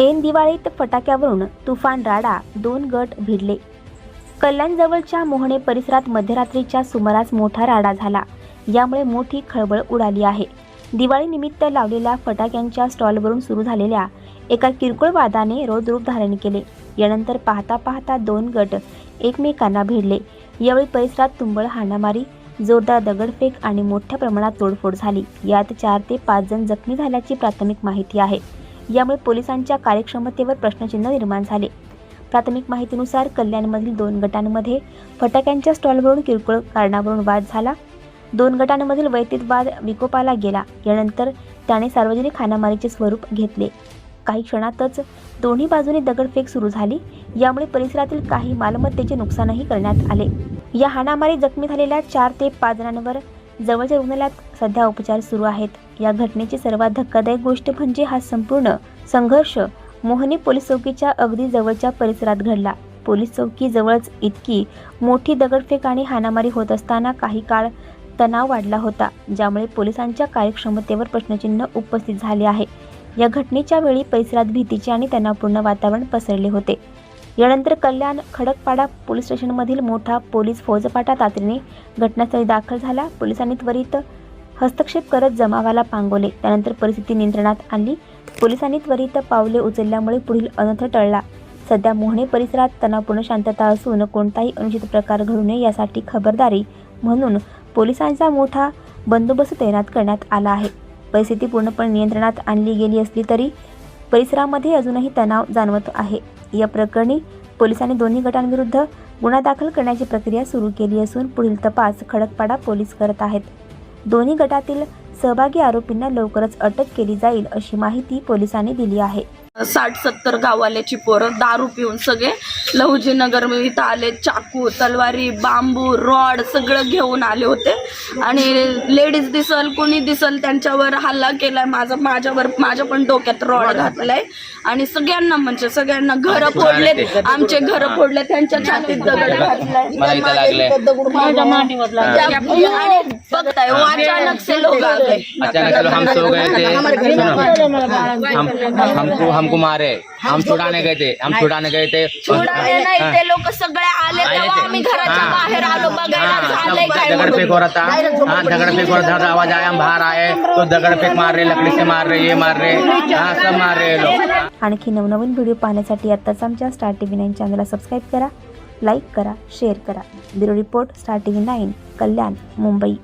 ऐन दिवाळीत फटाक्यावरून तुफान राडा दोन गट भिडले. कल्याणजवळच्या मोहणे परिसरात मध्यरात्रीच्या सुमारास मोठा राडा झाला. यामुळे मोठी खळबळ उडाली आहे. दिवाळीनिमित्त लावलेल्या फटाक्यांच्या स्टॉलवरून सुरू झालेल्या एका किरकोळ वादाने रौद्रूप धारण केले. यानंतर पाहता पाहता दोन गट एकमेकांना भिडले. यावेळी परिसरात तुंबळ हाणामारी जोरदार दगडफेक आणि मोठ्या प्रमाणात तोडफोड झाली. यात चार ते पाच जण जखमी झाल्याची प्राथमिक माहिती आहे. यामुळे पोलिसांच्या कार्यक्षमतेवर प्रश्नचिन्ह निर्माण झाले. प्राथमिक माहितीनुसार कल्याणमधील दोन गटांमध्ये फटाक्यांच्या स्टॉलवरून किरकोळ कारणावरून वाद झाला. दोन गटांमधील वैयक्तिक वाद विकोपाला गेला. यानंतर त्याने सार्वजनिक हाणामारीचे स्वरूप घेतले. काही क्षणातच दोन्ही बाजूने दगडफेक सुरू झाली. यामुळे परिसरातील काही मालमत्तेचे नुकसानही करण्यात आले. या हाणामारी जखमी झालेल्या चार ते पाच जणांवर जवळच्या रुग्णालयात सध्या उपचार सुरू आहेत. या घटनेची सर्वात धक्कादायक गोष्ट म्हणजे हा संपूर्ण संघर्ष मोहनी पोलीस चौकीच्या अगदी जवळच्या परिसरात घडला. पोलीस चौकी जवळच इतकी मोठी दगडफेक आणि हाणामारी होत असताना काही काळ तणाव वाढला होता ज्यामुळे पोलिसांच्या कार्यक्षमतेवर प्रश्नचिन्ह उपस्थित झाले आहे. या घटनेच्या वेळी परिसरात भीतीचे आणि तणावपूर्ण वातावरण पसरले होते. यानंतर कल्याण खडकपाडा पोलीस स्टेशनमधील मोठा पोलीस फौजपाटा तातडीने घटनास्थळी दाखल झाला. पोलिसांनी त्वरित हस्तक्षेप करत जमावाला पांगवले. त्यानंतर परिस्थिती नियंत्रणात आणली. पोलिसांनी त्वरित पावले उचलल्यामुळे पुढील अनर्थ टळला. सध्या मोहणे परिसरात तणावपूर्ण शांतता असून कोणताही अनुचित प्रकार घडू नये यासाठी खबरदारी म्हणून पोलिसांचा मोठा बंदोबस्त तैनात करण्यात आला आहे. परिस्थिती पूर्णपणे नियंत्रणात आणली गेली असली तरी परिसरामध्ये अजूनही तणाव जाणवत आहे. या प्रकरणी पोलिसांनी दोन्ही गटांविरुद्ध गुन्हा दाखल करण्याची प्रक्रिया सुरू केली असून पुढील तपास खडकपाडा पोलीस करत आहेत. दोन्ही गटातील सहभागी आरोपींना लवकरच अटक केली जाईल अशी माहिती पोलिसांनी दिली आहे. साठ सत्तर गाववाल्याची पोरं दारू पिऊन सगळे लहुजी नगर इथं आले चाकू तलवारी बांबू रॉड सगळं घेऊन आले होते. आणि लेडीज दिसल कोणी दिसल त्यांच्यावर हल्ला केलाय. माझा माझ्यावर माझ्या पण डोक्यात रॉड घातलाय. आणि सगळ्यांना म्हणजे सगळ्यांना घर फोडलेत आमचे घर फोडले त्यांच्या छातीत दगड घातलाय. आणि बघताय वो अचानक से लोग आ गए अचानक चलो हम सो गए थे सुनो हम हमको हमको मारे हम छुड़ाने गए थे हम छुड़ाने गए थे. छुडाले नाही ते लोक सगळे आले तेव्हा. आम्ही घराच्या. बाहेर आलो बघायला झालंय सब काय दगड़ फेंक म्हणून. हो रहा था हाँ दगड़ फेंक हो रहा था आवाज आया हम बाहर आए तो दगड़ फेंक मार रहे लकड़ी से मार रहे ये मार रहे. हाँ सब मार रहे ये लोग आणखी नवनवीन व्हिडिओ पाहण्यासाठी आत्ताच आमच्या स्टार टी व्ही नाईन चॅनलला सबस्क्राईब करा लाईक करा शेअर करा. Bureau report star T V nine Kalyan Mumbai.